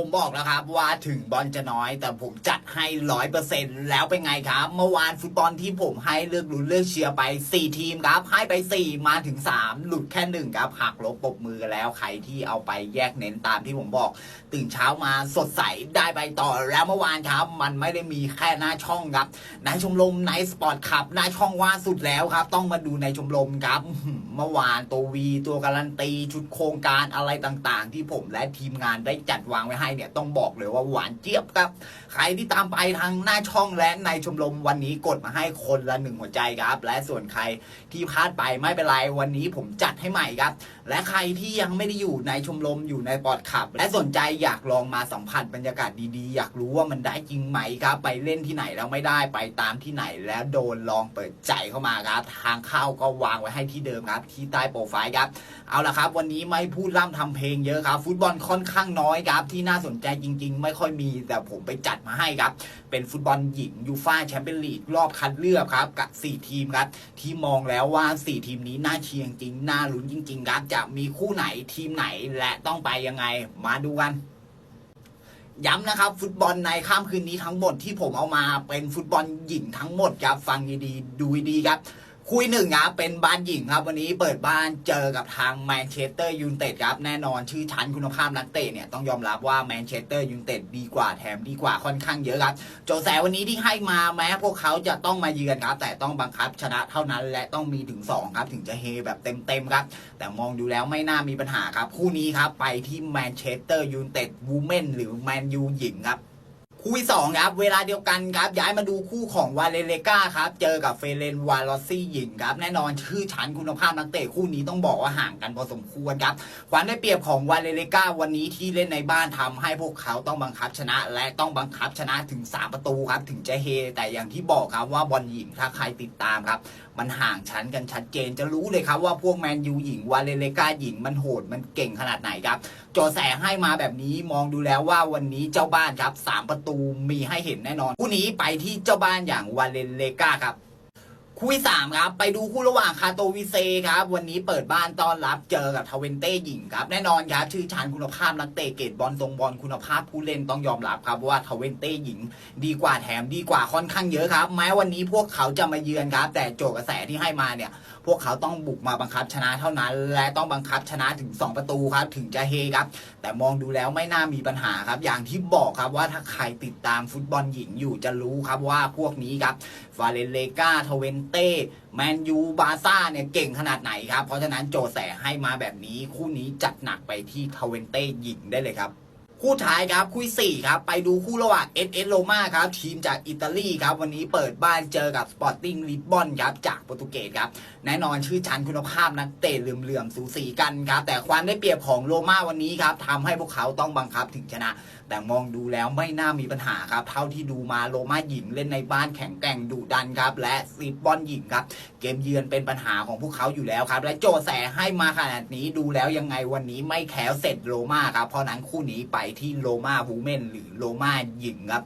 ผมบอกแล้วครับว่าถึงบอลจะน้อย แต่ผมจัดให้ร้อยเปอร์เซ็นแล้วเป็นไงครับ เมื่อวานฟุตบอลที่ผมให้เลือกลุ้นเลือกเชียร์ไป 4 ทีมครับ ให้ไป 4 มาถึง 3 หลุดแค่หนึ่งครับหักลบปบมือกันแล้วใครที่เอาไปแยกเน้นตามที่ผมบอก ตื่นเช้ามาสดใสได้ไปต่อแล้วเมื่อวานครับ มันไม่ได้มีแค่หน้าช่องครับในชมรมในสปอร์ตขับหน้าช่องว่าสุดแล้วครับ ต้องมาดูในชมรมครับ เมื่อวานตัววีตัวการันตีชุดโครงการอะไรต่างๆ ที่ผมและทีมงานได้จัดวางไว้ให้เนี่ยต้องบอกเลยว่าหวานเจี๊ยบครับ ใครที่ตามไปทางหน้าช่องและในชมรมวันนี้กดมาให้คนละหนึ่งหัวใจครับ และส่วนใครที่พลาดไปไม่เป็นไรวันนี้ผมจัดให้ใหม่ครับ และใครที่ยังไม่ได้อยู่ในชมรมอยู่ในปอดขับ และสนใจอยากลองมาสัมผัสบรรยากาศดีๆ อยากรู้ว่ามันได้จริงไหมครับ ไปเล่นที่ไหนแล้วไม่ได้ไปตามที่ไหน แล้วโดนลองเปิดใจเข้ามาครับ ทางเข้าก็วางไว้ให้ที่เดิมครับ ที่ใต้โปรไฟล์ครับเอาละครับ วันนี้ไม่พูดร่ำทำเพลงเยอะครับ ฟุตบอลค่อนข้างน้อยครับที่น่าสนใจจริง ๆ ไม่ค่อยมีแต่ผมไปจัดมาให้ครับ เป็นฟุตบอลหญิงยูฟ่าแชมเปี้ยนลีกรอบคัดเลือกครับ กับ 4 ทีมครับ ที่มองแล้วว่า 4 ทีมนี้น่าเชียร์จริง น่าลุ้นจริง ๆ ครับ จะมีคู่ไหนทีมไหนและต้องไปยังไงมาดูกันย้ำนะครับ ฟุตบอลในค่ำคืนนี้ทั้งหมดที่ผมเอามาเป็นฟุตบอลหญิงทั้งหมดครับ ฟังดีๆดูดีๆครับ คุยหนึ่งครับเป็นบ้านหญิงครับ วันนี้เปิดบ้านเจอกับทางแมนเชสเตอร์ยูไนเต็ดครับ แน่นอนชื่อชั้นคุณภาพนักเตะเนี่ยต้องยอมรับว่าแมนเชสเตอร์ยูไนเต็ดดีกว่าแถมดีกว่าค่อนข้างเยอะครับโจแสวันนี้ที่ให้มาแม้พวกเขาจะต้องมาเยือนครับ แต่ต้องบังคับชนะเท่านั้นและต้องมีถึง 2 ครับ ถึงจะเฮแบบเต็มๆครับ แต่มองดูแล้วไม่น่ามีปัญหาครับคู่นี้ครับไปที่แมนเชสเตอร์ยูไนเต็ดวูแมนหรือแมนยูหญิงครับ คู่ที่สองครับ เวลาเดียวกันครับ ย้ายมาดูคู่ของวาเลเลกาครับ เจอกับเฟเรนวาลอซี่หญิงครับ แน่นอนชื่อชั้นคุณภาพนักเตะคู่นี้ต้องบอกว่าห่างกันพอสมควรครับความได้เปรียบของวาเลเลกาวันนี้ที่เล่นในบ้านทำให้พวกเขาต้องบังคับชนะ และต้องบังคับชนะถึง 3 ประตูครับ ถึงจะเฮ แต่อย่างที่บอกครับว่าบอลหญิงถ้าใครติดตามครับ มันห่างชั้นกันชัดเจนจะรู้เลยครับว่าพวกแมนยูหญิงวาเลเลกาหญิงมันโหดมันเก่งขนาดไหนครับโจแสให้มาแบบนี้มองดูแล้วว่าวันนี้เจ้าบ้านครับสามประตูมีให้เห็นแน่นอนคู่นี้ไปที่เจ้าบ้านอย่างวาเลนเลกาครับ คู่ที่สามครับ ไปดูคู่ระหว่างคาโตวิเซครับ วันนี้เปิดบ้านต้อนรับเจอกับทาเวนเต้หญิงครับ แน่นอนครับ ชื่อชานคุณภาพนักเตะเกตบอลทรงบอลคุณภาพผู้เล่นต้องยอมรับครับว่าทาเวนเต้หญิง ดีกว่าแถมดีกว่าค่อนข้างเยอะครับ แม้วันนี้พวกเขาจะมาเยือนครับ แต่โจกระแสที่ให้มาเนี่ย พวกเขาต้องบุกมาบังคับชนะเท่านั้น และต้องบังคับชนะถึง 2 ประตูครับถึงจะเฮครับ แต่มองดูแล้วไม่น่ามีปัญหาครับ อย่างที่บอกครับว่าถ้าใครติดตามฟุตบอลหญิงอยู่จะรู้ครับว่าพวกนี้ครับฟาเรนเลกาทเวนเต้แมนยูบาซ่าเนี่ยเก่งขนาดไหนครับ เพราะฉะนั้นโจแสให้มาแบบนี้คู่นี้จัดหนักไปที่ทเวนเต้หญิงได้เลยครับ คู่ท้ายครับคู่สี่ครับไปดูคู่ระหว่างเอสเอสโรมาครับทีมจากอิตาลีครับวันนี้เปิดบ้านเจอกับสปอร์ติ้งลิสบอนครับจากโปรตุเกสครับแน่นอนชื่อชั้นคุณภาพนักเตะเหลื่อมๆสูสีกันครับแต่ความได้เปรียบของโรม่าวันนี้ครับทำให้พวกเขาต้องบังคับถึงชนะ แต่มองดูแล้วไม่น่ามีปัญหาครับเท่าที่ดูมาโรม่าหญิงเล่นในบ้านแข็งแกร่งดุดันครับและลิสบอนหญิงครับเกมเยือนเป็นปัญหาของพวกเขาอยู่แล้วครับและโจแสให้มาขนาดนี้ดูแล้วยังไงวันนี้ไม่แคล้วเสร็จโรม่าครับเพราะนั้นคู่นี้ไปที่โลมาวูเมนหรือโลมาหญิงครับ